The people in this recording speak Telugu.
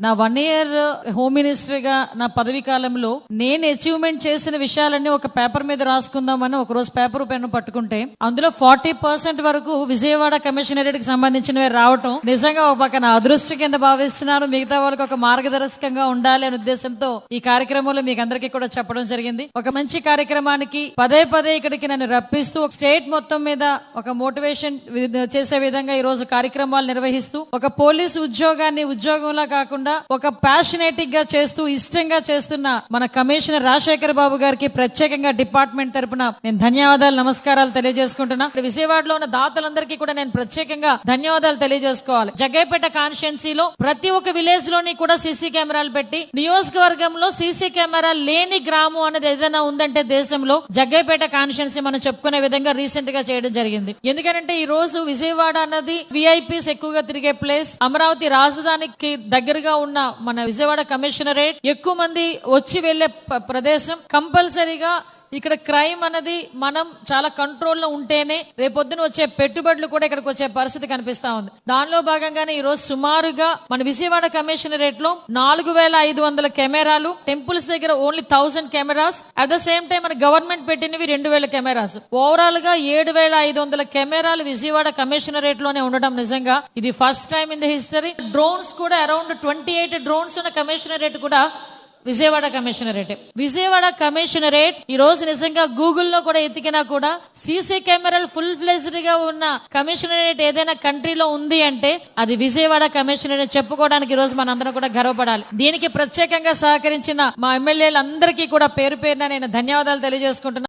నా వన్ ఇయర్ హోమ్ మినిస్టర్గా నా పదవి కాలంలో నేను అచీవ్మెంట్ చేసిన విషయాలన్నీ ఒక పేపర్ మీద రాసుకుందామని ఒక రోజు పేపర్ పెన్ను పట్టుకుంటే అందులో ఫార్టీ పర్సెంట్ వరకు విజయవాడ కమిషనరేట్కి సంబంధించినవి రావటం నిజంగా ఒక పక్కన నా కింద భావిస్తున్నాను మిగతా వాళ్ళకి ఒక మార్గదర్శకంగా ఉండాలి అనే ఉద్దేశంతో ఈ కార్యక్రమంలో మీకు అందరికీ కూడా చెప్పడం జరిగింది. ఒక మంచి కార్యక్రమానికి పదే పదే ఇక్కడికి నన్ను రప్పిస్తూ ఒక స్టేట్ మొత్తం మీద ఒక మోటివేషన్ చేసే విధంగా ఈ రోజు కార్యక్రమాలు నిర్వహిస్తూ ఒక పోలీస్ ఉద్యోగాన్ని ఉద్యోగంలా కాకుండా ఒక ప్యాషనేటిక్గా చేస్తూ ఇష్టంగా చేస్తున్న మన కమిషనర్ రాజశేఖర్ బాబు గారికి ప్రత్యేకంగా డిపార్ట్మెంట్ తరపున నేను ధన్యవాదాలు నమస్కారాలు తెలియజేసుకుంటున్నా. విజయవాడలో ఉన్న దాతలందరికీ కూడా నేను ప్రత్యేకంగా ధన్యవాదాలు తెలియజేసుకోవాలి. జగ్గైపేట కాన్స్టిట్యున్సీలో ప్రతి ఒక్క విలేజ్లోని కూడా సీసీ కెమెరాలు పెట్టి నియోజకవర్గంలో సీసీ కెమెరా లేని గ్రామం అనేది ఏదైనా ఉందంటే దేశంలో జగ్గైపేట కాన్స్టిట్యున్సీ మనం చెప్పుకునే విధంగా రీసెంట్గా చేయడం జరిగింది. ఎందుకంటే ఈ రోజు విజయవాడ అన్నది విఐపీస్ ఎక్కువగా తిరిగే ప్లేస్ అమరావతి రాజధానికి దగ్గరగా ఉన్న మన విజయవాడ కమిషనరేట్ ఎక్కువ మంది వచ్చి వెళ్ళే ప్రదేశం కంపల్సరీగా ఇక్కడ క్రైమ్ అనేది మనం చాలా కంట్రోల్లో ఉంటేనే రేపొద్దున వచ్చే పెట్టుబడులు కూడా ఇక్కడికి వచ్చే పరిస్థితి కనిపిస్తా ఉంది. దానిలో భాగంగానే ఈ రోజు సుమారుగా మన విజయవాడ కమిషనరేట్లో నాలుగు వేల ఐదు వందల కెమెరాలు టెంపుల్స్ దగ్గర only thousand cameras at the same time మన గవర్నమెంట్ పెట్టినవి రెండు వేల కెమెరాస్. ఓవరాల్గా ఏడు వేల ఐదు వందల కెమెరాలు విజయవాడ కమిషనరేట్లోనే ఉండడం నిజంగా ఇది first time in the history drones కూడా అరౌండ్ ట్వంటీ ఎయిట్ డ్రోన్స్ ఉన్న కమిషనరేట్ కూడా విజయవాడ కమిషనరేట్. విజయవాడ కమిషనరేట్ ఈ రోజు నిజంగా గూగుల్లో కూడా ఎతికినా కూడా సీసీ కెమెరాలు ఫుల్ ఫ్లెజ్డ్గా ఉన్న కమిషనరేట్ ఏదైనా కంట్రీలో ఉంది అంటే అది విజయవాడ కమిషనరేట్ చెప్పుకోవడానికి ఈ రోజు మనందరం కూడా గర్వపడాలి. దీనికి ప్రత్యేకంగా సహకరించిన మా ఎమ్మెల్యేలందరికీ కూడా పేరు పేరున నేను ధన్యవాదాలు తెలియజేసుకుంటున్నాను